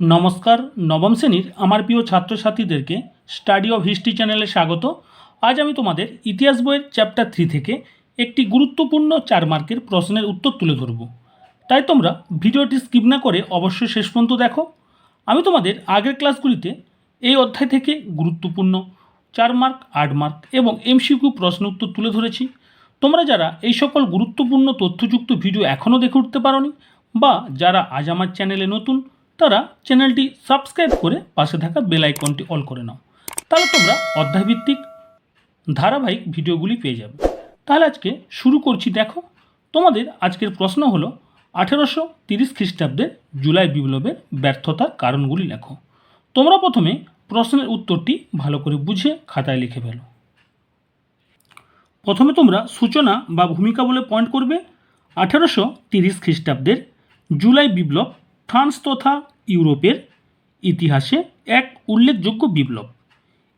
নমস্কার, নবম শ্রেণির আমার প্রিয় ছাত্রছাত্রীদেরকে স্টাডি অফ হিস্ট্রি চ্যানেলে স্বাগত। আজ আমি তোমাদের ইতিহাস বইয়ের চ্যাপ্টার থ্রি থেকে একটি গুরুত্বপূর্ণ চার মার্কের প্রশ্নের উত্তর তুলে ধরব। তাই তোমরা ভিডিওটি স্কিপ না করে অবশ্যই শেষ পর্যন্ত দেখো। আমি তোমাদের আগের ক্লাসগুলিতে এই অধ্যায় থেকে গুরুত্বপূর্ণ চার মার্ক, আট মার্ক এবং এমসিকিউ প্রশ্ন উত্তর তুলে ধরেছি। তোমরা যারা এই সকল গুরুত্বপূর্ণ তথ্যযুক্ত ভিডিও এখনও দেখে উঠতে পারোনি বা যারা আজ আমার চ্যানেলে নতুন তারা চ্যানেলটি সাবস্ক্রাইব করে পাশে থাকা বেল আইকনটি অল করে নাও। তাহলে তোমরা অধ্যায়ভিত্তিক ধারাবাহিক ভিডিওগুলি পেয়ে যাবে। তাহলে আজকে শুরু করছি দেখো, তোমাদের আজকের প্রশ্ন হলো, আঠেরোশো তিরিশ খ্রিস্টাব্দের জুলাই বিপ্লবের ব্যর্থতার কারণগুলি লেখো। তোমরা প্রথমে প্রশ্নের উত্তরটি ভালো করে বুঝে খাতায় লিখে ফেলো। প্রথমে তোমরা সূচনা বা ভূমিকা বলে পয়েন্ট করবে, আঠেরোশো তিরিশ খ্রিস্টাব্দের জুলাই বিপ্লব ফ্রান্স তথা ইউরোপের ইতিহাসে এক উল্লেখযোগ্য বিপ্লব।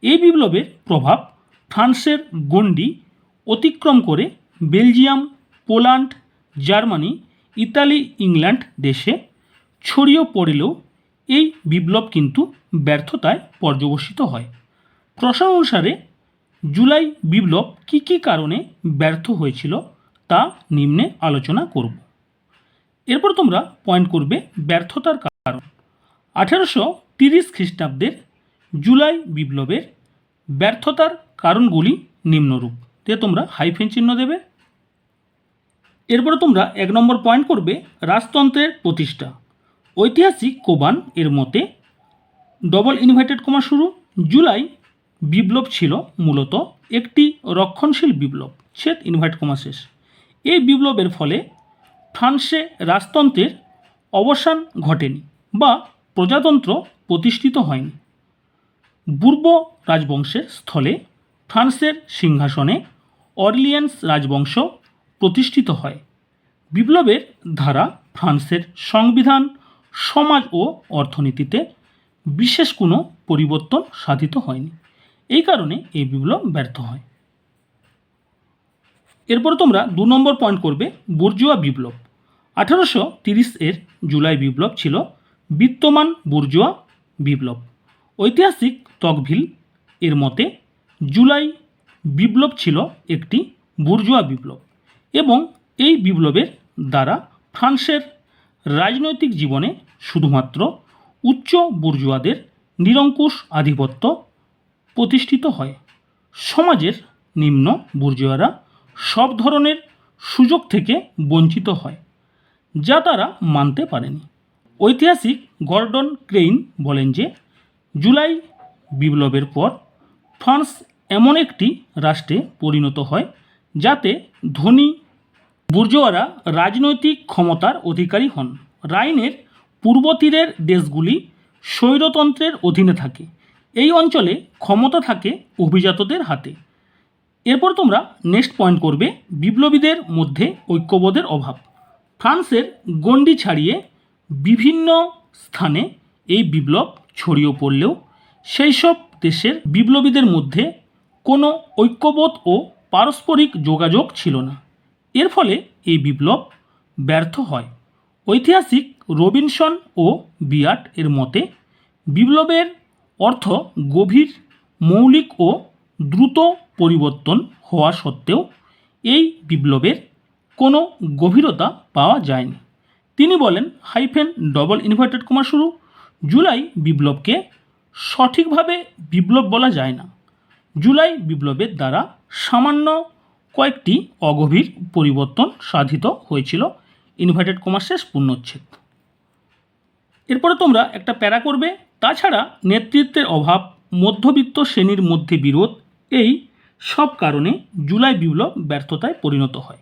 এই বিপ্লবের প্রভাব ফ্রান্সের গণ্ডি অতিক্রম করে Belgium, Poland, Germany, Italy, England দেশে ছড়িয়ে পড়লেও এই বিপ্লব কিন্তু ব্যর্থতায় পর্যবসিত হয়। প্রশ্ন অনুসারে, জুলাই বিপ্লব কী কী কারণে ব্যর্থ হয়েছিল তা নিম্নে আলোচনা করব। এরপর তোমরা পয়েন্ট করবে ব্যর্থতার কারণ। আঠেরোশো তিরিশ খ্রিস্টাব্দের জুলাই বিপ্লবের ব্যর্থতার কারণগুলি নিম্নরূপ। তে তোমরা হাইফেন চিহ্ন দেবে। এরপরে তোমরা এক নম্বর পয়েন্ট করবে রাজতন্ত্রের প্রতিষ্ঠা। ঐতিহাসিক কোবান এর মতে ডবল ইনভাইটেড কমা শুরু। জুলাই বিপ্লব ছিল মূলত একটি রক্ষণশীল বিপ্লব, ছেদ ইনভার্ট কমা শেষ। এই বিপ্লবের ফলে ফ্রান্সে রাজতন্ত্রের অবসান ঘটেনি বা প্রজাতন্ত্র প্রতিষ্ঠিত হয়নি। পূর্ব রাজবংশের স্থলে ফ্রান্সের সিংহাসনে অরলিয়ান্স রাজবংশ প্রতিষ্ঠিত হয়। বিপ্লবের ধারা ফ্রান্সের সংবিধান, সমাজ ও অর্থনীতিতে বিশেষ কোনো পরিবর্তন সাধিত হয়নি। এই কারণে এই বিপ্লব ব্যর্থ হয়। এরপর তোমরা দু নম্বর পয়েন্ট করবে বুর্জুয়া বিপ্লব। আঠারোশো তিরিশ এর জুলাই বিপ্লব ছিল বিত্তমান বুর্জুয়া বিপ্লব। ঐতিহাসিক তকভিল এর মতে জুলাই বিপ্লব ছিল একটি বুর্জুয়া বিপ্লব এবং এই বিপ্লবের দ্বারা ফ্রান্সের রাজনৈতিক জীবনে শুধুমাত্র উচ্চ বুর্জুয়াদের নিরঙ্কুশ আধিপত্য প্রতিষ্ঠিত হয়। সমাজের নিম্ন বুর্জুয়ারা সব ধরনের সুযোগ থেকে বঞ্চিত হয়, যা তারা মানতে পারেনি। ঐতিহাসিক গর্ডন ক্রেইন বলেন যে, জুলাই বিপ্লবের পর ফ্রান্স এমন একটি রাষ্ট্রে পরিণত হয়, যাতে ধনী বুর্জোয়ারা রাজনৈতিক ক্ষমতার অধিকারী হন। রাইনের পূর্ব তীরের দেশগুলি স্বৈরতন্ত্রের অধীনে থাকে। এই অঞ্চলে ক্ষমতা থাকে অভিজাতদের হাতে। এরপর তোমরা নেক্সট পয়েন্ট করবে বিপ্লবীদের মধ্যে ঐক্যবোধের অভাব। ফ্রান্সের গণ্ডি ছাড়িয়ে বিভিন্ন স্থানে এই বিপ্লব ছড়িয়ে পড়লেও সেই সব দেশের বিপ্লবীদের মধ্যে কোনো ঐক্যবোধ ও পারস্পরিক যোগাযোগ ছিল না। এর ফলে এই বিপ্লব ব্যর্থ হয়। ঐতিহাসিক রবিনসন ও বিয়াট এর মতে, বিপ্লবের অর্থ গভীর, মৌলিক ও দ্রুত পরিবর্তন হওয়া সত্ত্বেও এই বিপ্লবের কোনো গভীরতা পাওয়া যায়নি। তিনি বলেন, হাইফেন ডবল ইনভার্টেড কমা শুরু। জুলাই বিপ্লবকে সঠিকভাবে বিপ্লব বলা যায় না। জুলাই বিপ্লবের দ্বারা সামান্য কয়েকটি অগভীর পরিবর্তন সাধিত হয়েছিল। ইনভার্টেড কমার শেষ পূর্ণচ্ছেদ এরপরে তোমরা একটা প্যারা করবে। তাছাড়া নেতৃত্বের অভাব, মধ্যবিত্ত শ্রেণির মধ্যে বিরোধ, এই সব কারণে জুলাই বিপ্লব ব্যর্থতায় পরিণত হয়।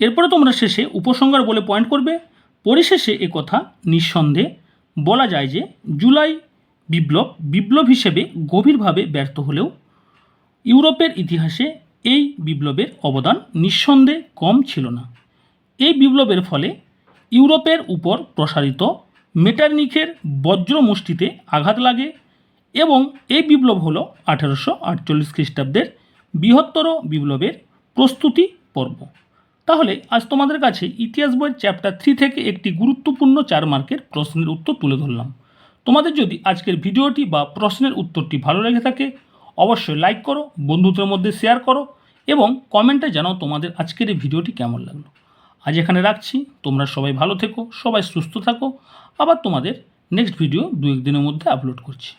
এরপরে তোমরা শেষে উপসংহার বলে পয়েন্ট করবে। পরিশেষে কথা নিঃসন্দেহে বলা যায় যে জুলাই বিপ্লব বিপ্লব হিসেবে গভীরভাবে ব্যর্থ হলেও ইউরোপের ইতিহাসে এই বিপ্লবের অবদান নিঃসন্দেহে কম ছিল না। এই বিপ্লবের ফলে ইউরোপের উপর প্রসারিত মেটারনিখের বজ্রমুষ্টিতে আঘাত লাগে এবং এই বিপ্লব হলো আঠারোশো আটচল্লিশ খ্রিস্টাব্দের বৃহত্তর বিপ্লবের প্রস্তুতি পর্ব। তাহলে আজ তোমাদের কাছে ইতিহাস বইয়ের চ্যাপ্টার থ্রি থেকে একটি গুরুত্বপূর্ণ চার মার্কের প্রশ্নের উত্তর তুলে ধরলাম। তোমাদের যদি আজকের ভিডিওটি বা প্রশ্নের উত্তরটি ভালো লেগে থাকে, অবশ্যই লাইক করো, বন্ধুদের মধ্যে শেয়ার করো এবং কমেন্টে জানাও তোমাদের আজকের এই ভিডিওটি কেমন লাগল। আজ এখানে রাখছি। তোমরা সবাই ভালো থেকো, সবাই সুস্থ থাকো। আবার তোমাদের নেক্সট ভিডিও দু একদিনের মধ্যে আপলোড করছি।